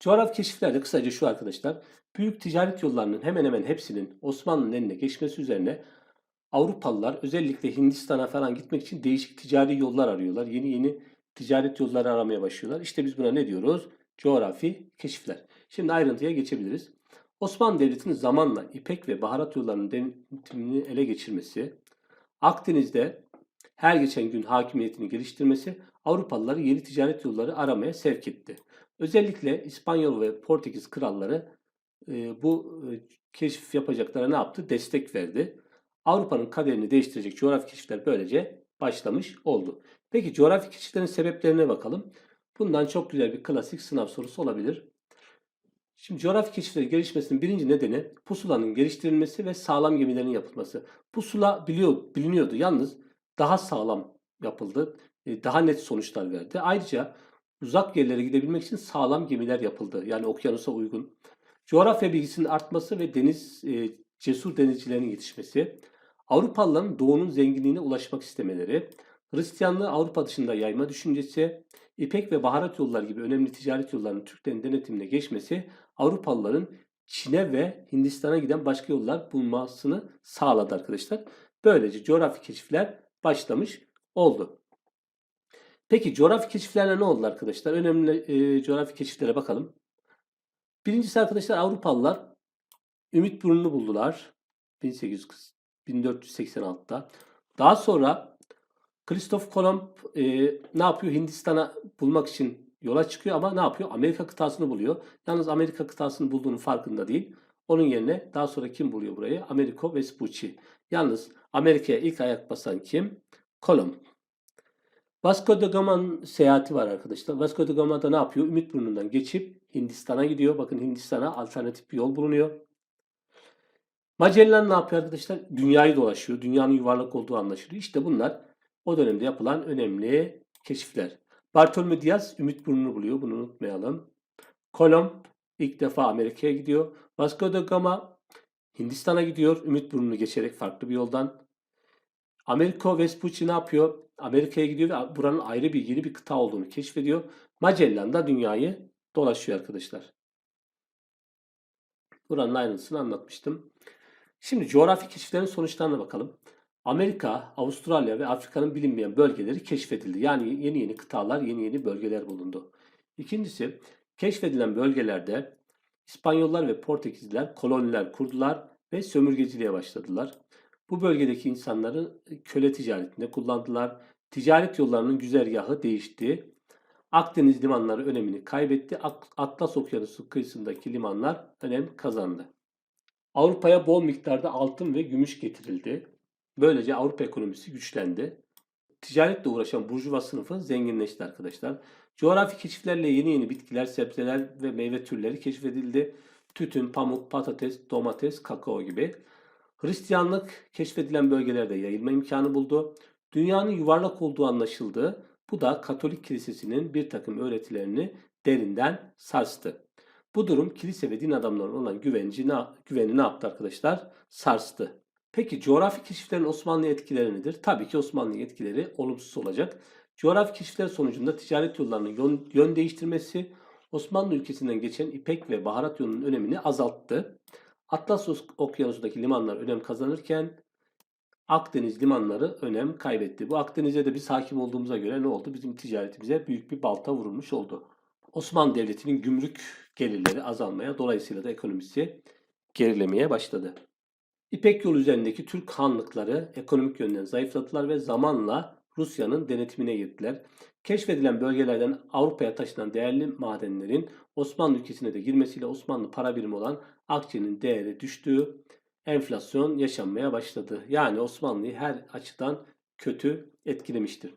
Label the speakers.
Speaker 1: Coğrafi keşiflerde kısaca şu arkadaşlar. Büyük ticaret yollarının hemen hemen hepsinin Osmanlı'nın eline geçmesi üzerine Avrupalılar özellikle Hindistan'a falan gitmek için değişik ticari yollar arıyorlar. Yeni yeni ticaret yolları aramaya başlıyorlar. İşte biz buna ne diyoruz? Coğrafi keşifler. Şimdi ayrıntıya geçebiliriz. Osmanlı Devleti'nin zamanla İpek ve baharat yollarının denetimini ele geçirmesi, Akdeniz'de her geçen gün hakimiyetini geliştirmesi Avrupalıları yeni ticaret yolları aramaya sevk etti. Özellikle İspanyol ve Portekiz kralları e, bu e, keşif yapacaklara ne yaptı? Destek verdi. Avrupa'nın kaderini değiştirecek coğrafi keşifler böylece başlamış oldu. Peki coğrafi keşiflerin sebeplerine bakalım. Bundan çok güzel bir klasik sınav sorusu olabilir. Şimdi coğrafi keşiflerin gelişmesinin birinci nedeni pusulanın geliştirilmesi ve sağlam gemilerin yapılması. Pusula biliyor, biliniyordu yalnız daha sağlam yapıldı. Daha net sonuçlar verdi. Ayrıca uzak yerlere gidebilmek için sağlam gemiler yapıldı. Yani okyanusa uygun. Coğrafya bilgisinin artması ve deniz e, cesur denizcilerin yetişmesi. Avrupalıların doğunun zenginliğine ulaşmak istemeleri. Hristiyanlığı Avrupa dışında yayma düşüncesi. İpek ve baharat yolları gibi önemli ticaret yollarının Türklerin denetimine geçmesi Avrupalıların Çin'e ve Hindistan'a giden başka yollar bulmasını sağladı arkadaşlar. Böylece coğrafi keşifler başlamış oldu. Peki coğrafi keşiflerle ne oldu arkadaşlar? Önemli e, coğrafi keşiflere bakalım. Birincisi arkadaşlar Avrupalılar Ümit Burnu'nu buldular. 1800 1486'da. Daha sonra Christoph Kolomb e, ne yapıyor? Hindistan'a bulmak için yola çıkıyor ama ne yapıyor? Amerika kıtasını buluyor. Yalnız Amerika kıtasını bulduğunun farkında değil. Onun yerine daha sonra kim buluyor burayı? Americo Vespucci. Yalnız Amerika'ya ilk ayak basan kim? Kolomb. Vasco da Gama'nın seyahati var arkadaşlar. Vasco da Gama da ne yapıyor? Ümitburnu'ndan geçip Hindistan'a gidiyor. Bakın Hindistan'a alternatif bir yol bulunuyor. Magellan ne yapıyor arkadaşlar? Dünyayı dolaşıyor. Dünyanın yuvarlak olduğu anlaşılıyor. İşte bunlar o dönemde yapılan önemli keşifler. Bartolomé Diaz Ümitburnu'nu buluyor. Bunu unutmayalım. Kolomb ilk defa Amerika'ya gidiyor. Vasco da Gama Hindistan'a gidiyor. Ümitburnu'nu geçerek farklı bir yoldan. Americo Vespucci ne yapıyor? Amerika'ya gidiyor ve buranın ayrı bir yeni bir kıta olduğunu keşfediyor. Magellan da dünyayı dolaşıyor arkadaşlar. Buranın ayrıntısını anlatmıştım. Şimdi coğrafi keşiflerin sonuçlarına bakalım. Amerika, Avustralya ve Afrika'nın bilinmeyen bölgeleri keşfedildi. Yani yeni yeni kıtalar, yeni yeni bölgeler bulundu. İkincisi, keşfedilen bölgelerde İspanyollar ve Portekizliler koloniler kurdular ve sömürgeciliğe başladılar. Bu bölgedeki insanları köle ticaretinde kullandılar. Ticaret yollarının güzergahı değişti. Akdeniz limanları önemini kaybetti. Atlas Okyanusu kıyısındaki limanlar önem kazandı. Avrupa'ya bol miktarda altın ve gümüş getirildi. Böylece Avrupa ekonomisi güçlendi. Ticaretle uğraşan burjuva sınıfı zenginleşti arkadaşlar. Coğrafi keşiflerle yeni yeni bitkiler, sebzeler ve meyve türleri keşfedildi. Tütün, pamuk, patates, domates, kakao gibi. Hristiyanlık keşfedilen bölgelerde yayılma imkanı buldu. Dünyanın yuvarlak olduğu anlaşıldı. Bu da Katolik Kilisesi'nin bir takım öğretilerini derinden sarstı. Bu durum kilise ve din adamlarının olan güvenci, güveni ne yaptı arkadaşlar? Sarstı. Peki coğrafi keşiflerin Osmanlı'ya etkileri nedir? Tabii ki Osmanlı'ya etkileri olumsuz olacak. Coğrafi keşifler sonucunda ticaret yollarının yön, yön değiştirmesi Osmanlı ülkesinden geçen İpek ve baharat yolunun önemini azalttı. Atlas Okyanusu'ndaki limanlar önem kazanırken Akdeniz limanları önem kaybetti. Bu Akdeniz'e de biz hakim olduğumuza göre ne oldu? Bizim ticaretimize büyük bir balta vurulmuş oldu. Osmanlı Devleti'nin gümrük gelirleri azalmaya, dolayısıyla da ekonomisi gerilemeye başladı. İpek yolu üzerindeki Türk hanlıkları ekonomik yönden zayıfladılar ve zamanla Rusya'nın denetimine girdiler. Keşfedilen bölgelerden Avrupa'ya taşınan değerli madenlerin Osmanlı ülkesine de girmesiyle Osmanlı para birimi olan akçenin değeri düştüğü, enflasyon yaşanmaya başladı. Yani Osmanlı'yı her açıdan kötü etkilemiştir.